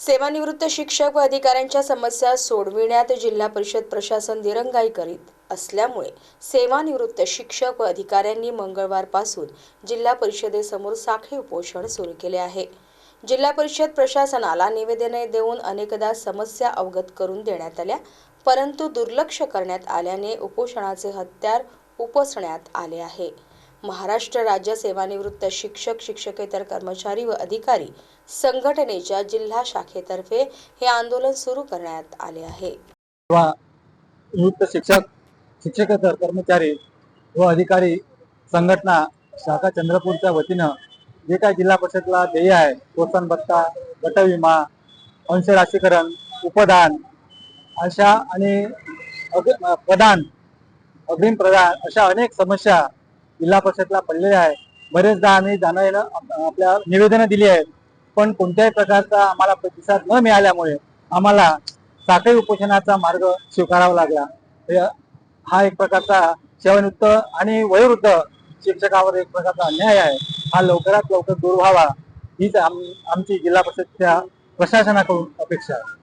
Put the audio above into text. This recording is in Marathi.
सेवानिवृत्त शिक्षक व अधिकाऱ्यांच्या समस्या सोडविण्यात जिल्हा परिषद प्रशासन दिरंगाई करीत असल्यामुळे सेवानिवृत्त शिक्षक व अधिकाऱ्यांनी मंगळवारपासून जिल्हा परिषदेसमोर साखळी उपोषण सुरू केले आहे. जिल्हा परिषद प्रशासनाला निवेदने देऊन अनेकदा समस्या अवगत करून देण्यात आल्या परंतु दुर्लक्ष करण्यात आल्याने उपोषणाचे हत्यार उपसण्यात आले आहे. महाराष्ट्र राज्य सेवानिवृत्त शिक्षक शिक्षकेतर कर्मचारी व अधिकारी संघटनेच्या जिल्हा शाखेतर्फे हे आंदोलन सुरू करण्यात आले आहे. निवृत्त शिक्षक शिक्षकेतर कर्मचारी व अधिकारी संघटना शाखा चंद्रपूरच्या वतीनं जे काय जिल्हा परिषदला ध्येय आहे प्रोत्साहन भत्ता गटविमा अंशराशीकरण उपदान अशा आणि अग प्रदान अग्रिम प्रदान अशा अनेक समस्या जिल्हा परिषदला पडलेले आहे. बरेचदा आम्ही जाणं येणं आपल्या निवेदनं दिली आहेत. पण कोणत्याही प्रकारचा आम्हाला प्रतिसाद न मिळाल्यामुळे आम्हाला साखळी उपोषणाचा मार्ग स्वीकारावा लागला. हा एक प्रकारचा सेवानिवृत्त आणि वयोवृद्ध शिक्षकावर एक प्रकारचा अन्याय आहे. हा लवकरात लवकर दूर व्हावा. हीच आम- आमची जिल्हा परिषदच्या प्रशासनाकडून अपेक्षा आहे.